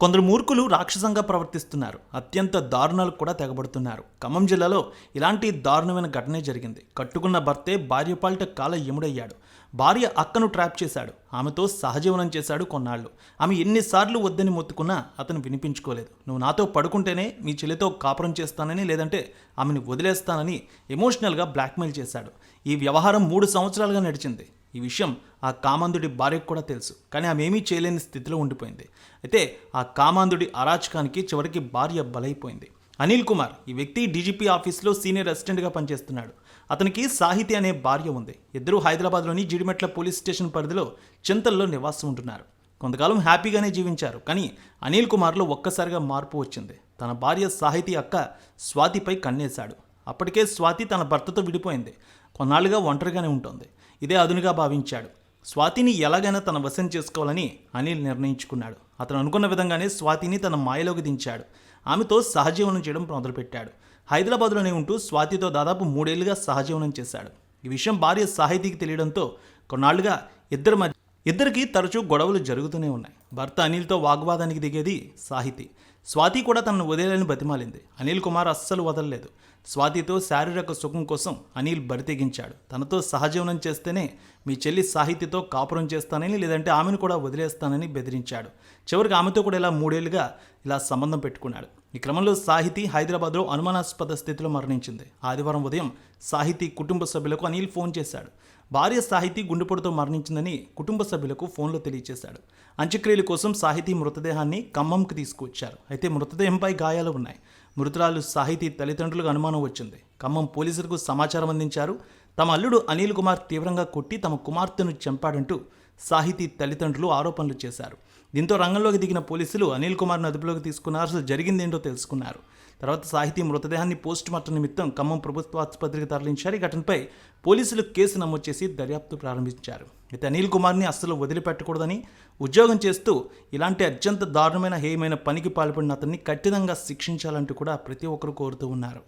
కొందరు మూర్ఖులు రాక్షసంగా ప్రవర్తిస్తున్నారు. అత్యంత దారుణాలకు కూడా తెగబడుతున్నారు. ఖమ్మం జిల్లాలో ఇలాంటి దారుణమైన ఘటనే జరిగింది. కట్టుకున్న భర్తే భార్య పాలిట కాల ఎముడయ్యాడు భార్య అక్కను ట్రాప్ చేశాడు. ఆమెతో సహజీవనం చేశాడు కొన్నాళ్ళు. ఆమె ఎన్నిసార్లు వద్దని మొత్తుకున్నా అతను వినిపించుకోలేదు. నువ్వు నాతో పడుకుంటేనే మీ చెల్లితో కాపురం చేస్తానని లేదంటే ఆమెను వదిలేస్తానని ఎమోషనల్గా బ్లాక్మెయిల్ చేశాడు. ఈ వ్యవహారం మూడు సంవత్సరాలుగా నడిచింది. ఈ విషయం ఆ కామాంధుడి భార్యకు కూడా తెలుసు. కానీ ఆమె ఏమీ చేయలేని స్థితిలో ఉండిపోయింది. అయితే ఆ కామాంధుడి అరాచకానికి చివరికి భార్య బలైపోయింది. అనిల్ కుమార్ ఈ వ్యక్తి డీజీపీ ఆఫీస్లో సీనియర్ అసిస్టెంట్గా పనిచేస్తున్నాడు. అతనికి సాహితి అనే భార్య ఉంది. ఇద్దరు హైదరాబాద్లోని జిడిమెట్ల పోలీస్ స్టేషన్ పరిధిలో చింతల్లో నివాసం ఉంటున్నారు. కొంతకాలం హ్యాపీగానే జీవించారు. కానీ అనిల్ కుమార్లో ఒక్కసారిగా మార్పు వచ్చింది. తన భార్య సాహితీ అక్క స్వాతిపై కన్నేశాడు. అప్పటికే స్వాతి తన భర్తతో విడిపోయింది. కొన్నాళ్ళుగా ఒంటరిగానే ఉంటుంది. ఇదే అదునుగా భావించాడు. స్వాతిని ఎలాగైనా తన వశం చేసుకోవాలని అనిల్ నిర్ణయించుకున్నాడు. అతను అనుకున్న విధంగానే స్వాతిని తన మాయలోకి దించాడు. ఆమెతో సహజీవనం చేయడం మొదలుపెట్టాడు. హైదరాబాద్లోనే ఉంటూ స్వాతితో దాదాపు మూడేళ్ళుగా సహజీవనం చేశాడు. ఈ విషయం భార్య సాహితీకి తెలియడంతో కొన్నాళ్ళుగా ఇద్దరి మధ్య ఇద్దరికి తరచూ గొడవలు జరుగుతూనే ఉన్నాయి. భర్త అనిల్తో వాగ్వాదానికి దిగేది సాహితి. స్వాతి కూడా తనను వదిలేని బతిమాలింది అనిల్ కుమార్ అస్సలు వదలలేదు. స్వాతితో శారీరక సుఖం కోసం అనిల్ బరితెగించాడు. తనతో సహజీవనం చేస్తేనే మీ చెల్లి సాహితితో కాపురం చేస్తానని లేదంటే ఆమెను కూడా వదిలేస్తానని బెదిరించాడు. చివరికి ఆమెతో కూడా ఇలా మూడేళ్ళుగా ఇలా సంబంధం పెట్టుకున్నాడు. ఈ క్రమంలో సాహితి హైదరాబాద్లో అనుమానాస్పద స్థితిలో మరణించింది. ఆదివారం ఉదయం సాహితి కుటుంబ సభ్యులకు అనిల్ ఫోన్ చేశాడు. భార్య సాహితీ గుండెపోటుతో మరణించిందని కుటుంబ సభ్యులకు ఫోన్లో తెలియజేశాడు అంత్యక్రియల కోసం సాహితీ మృతదేహాన్ని ఖమ్మంకి తీసుకువచ్చారు. అయితే మృతదేహంపై గాయాలు ఉన్నాయి. మృతురాలు సాహితీ తల్లిదండ్రులకు అనుమానం వచ్చింది. ఖమ్మం పోలీసులకు సమాచారం అందించారు. తమ అల్లుడు అనిల్ కుమార్ తీవ్రంగా కొట్టి తమ కుమార్తెను చంపాడంటూ సాహితీ తల్లిదండ్రులు ఆరోపణలు చేశారు. దీంతో రంగంలోకి దిగిన పోలీసులు అనిల్ కుమార్ను అదుపులోకి తీసుకున్నారు అసలు జరిగిందేంటో తెలుసుకున్నారు. తర్వాత సాహితీ మృతదేహాన్ని పోస్టుమార్టం నిమిత్తం ఖమ్మం ప్రభుత్వ ఆసుపత్రికి తరలించారు. ఈ ఘటనపై పోలీసులు కేసు నమోదు చేసి దర్యాప్తు ప్రారంభించారు. అయితే అనిల్ కుమార్ని అస్సలు వదిలిపెట్టకూడదని ఉద్యోగం చేస్తూ ఇలాంటి అత్యంత దారుణమైన హేయమైన పనికి పాల్పడిన అతన్ని కఠినంగా శిక్షించాలంటూ కూడా ప్రతి ఒక్కరు కోరుతూ ఉన్నారు.